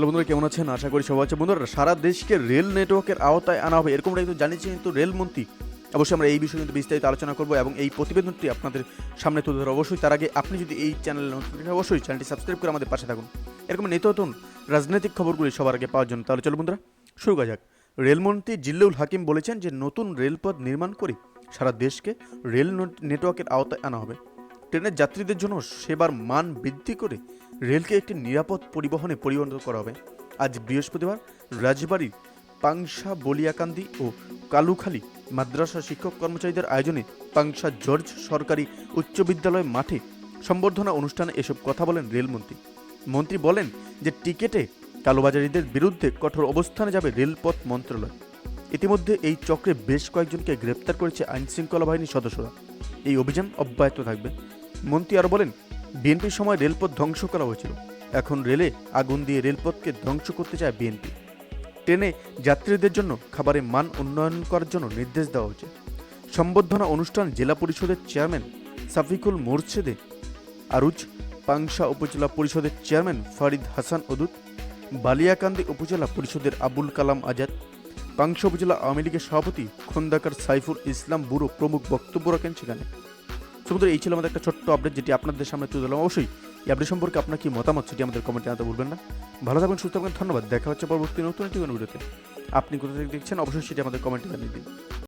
Hello বন্ধুরা, কেমন আছেন? আশা করি সবাই আছে বন্ধুরা, সারা দেশকে রেল নেটওয়ার্কের আওতায় আনা হবে এরকমটা কিন্তু জানিয়েছে কিন্তু রেলমন্ত্রী। অবশ্যই আমরা এই বিষয়ে কিন্তু বিস্তারিত আলোচনা করব এবং এই প্রতিবেদনটি আপনাদের সামনে তুলে ধরো অবশ্যই তার আগে আপনি যদি এই চ্যানেলে অবশ্যই চ্যানেলটি সাবস্ক্রাইব করে আমাদের পাশে থাকুন। এরকম নিত্য নতুন রাজনৈতিক খবরগুলি সবার আগে পাওয়ার জন্য তাহলে চলো বন্ধুরা, শুরু করা যাক। রেলমন্ত্রী জিল্লুল হাকিম বলেছেন যে নতুন রেলপথ নির্মাণ করে সারা দেশকে রেল নেটওয়ার্কের আওতায় আনা হবে। ট্রেনের যাত্রীদের জন্য সেবার মান বৃদ্ধি করে রেলকে একটি নিরাপদ পরিবহনে পরিণত করা হবে। আজ বৃহস্পতিবার রাজবাড়ির পাংশা বলিয়াকান্দি ও কালুখালী মাদ্রাসা শিক্ষক কর্মচারীদের আয়োজনে পাংশা জর্জ সরকারি উচ্চ বিদ্যালয় মাঠে সম্বর্ধনা অনুষ্ঠানে এসব কথা বলেন রেলমন্ত্রী। মন্ত্রী বলেন যে টিকেটে কালোবাজারিদের বিরুদ্ধে কঠোর অবস্থানে যাবে রেলপথ মন্ত্রণালয়। ইতিমধ্যে এই চক্রে বেশ কয়েকজনকে গ্রেপ্তার করেছে আইনশৃঙ্খলা বাহিনীর সদস্যরা। এই অভিযান অব্যাহত থাকবে। মন্ত্রী আরও বলেন বিএনপির সময় রেলপথ ধ্বংস করা হয়েছিল। এখন রেলে আগুন দিয়ে রেলপথকে ধ্বংস করতে চায় বিএনপি। ট্রেনে যাত্রীদের জন্য খাবারের মান উন্নয়ন করার জন্য নির্দেশ দেওয়া হয়েছে। সম্বর্ধনা অনুষ্ঠান জেলা পরিষদের চেয়ারম্যান সাফিকুল মোর্শেদে, আরুজ পাংশা উপজেলা পরিষদের চেয়ারম্যান ফারিদ হাসান অদুত, বালিয়াকান্দি উপজেলা পরিষদের আবুল কালাম আজাদ, পাংশা উপজেলা আওয়ামী লীগের সভাপতি খন্দকার সাইফুল ইসলাম বুড়ো প্রমুখ বক্তব্য রাখেন সেখানে। সমুদ্র এই ছিল আমাদের একটা ছোট্ট আপডেট যেটি আপনাদের সামনে তুলে ধরলাম। অবশ্যই এই আপডেট সম্পর্কে আপনার কি মতামত সেটি আমাদের কমেন্টে জানাতে ভুলবেন না। ভালো থাকবেন সুস্থ থাকবেন ধন্যবাদ। দেখা হচ্ছে পরবর্তী নতুন একটি ভিডিওতে আপনি কোথা থেকে দেখছেন? অবশ্যই সেটি আমাদের কমেন্টে জানিয়ে দিন।